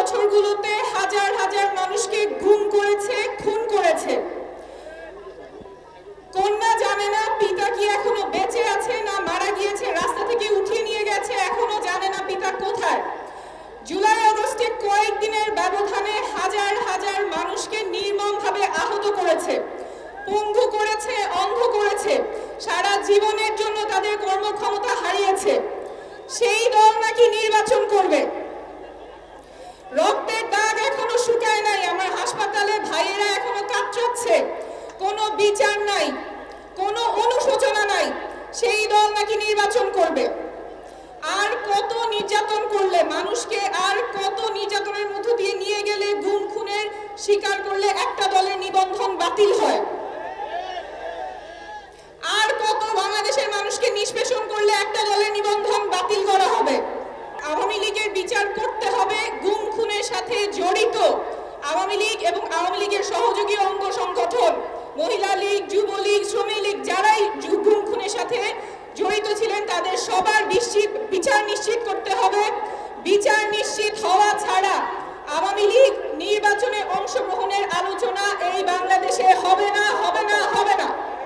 বছরগুলোতে হাজার হাজার মানুষকে ঘুম করেছে, খুন করেছে। কন্যা জানে না, পিতা কি এখনও বেঁচে আছে না মারা গিয়েছে, রাস্তা থেকে উঠিয়ে নিয়ে গেছে, এখনও জানে না পিতা কোথায়। জুলাই আগস্টে কয়েকদিনের ব্যবধানে হাজার হাজার মানুষকে নির্মমভাবে আহত করেছে। পঙ্গু করেছে, অন্ধ করেছে। সারা জীবনের জন্য তাদের কর্মক্ষমতা হারিয়েছে। সেই দল নাকি নির্বাচন করবে। বিচার নাই, কোনো অনুশোচনা নাই, সেই দল নাকি নির্বাচন করবে। আর কত নির্যাতন করলে, মানুষকে আর কত নির্যাতনের মধ্য দিয়ে নিয়ে গেলে গুম খুনের স্বীকার করলে একটা দলের নিবন্ধন বাতিল হয়। আর কত বাংলাদেশের মানুষকে নিষ্পেষণ করলে একটা দলের নিবন্ধন বাতিল করা হবে। আওয়ামী লীগের বিচার করতে হবে গুম খুনের সাথে জড়িত। আওয়ামী লীগ এবং আওয়ামী লীগের সহযোগী অঙ্গ সংগঠন, মহিলা যুবলীগ শ্রমিক যারাই গুম খুনের সাথে জড়িত ছিলেন, তাদের সবার নিশ্চিত, বিচার নিশ্চিত করতে হবে। বিচার নিশ্চিত হওয়া ছাড়া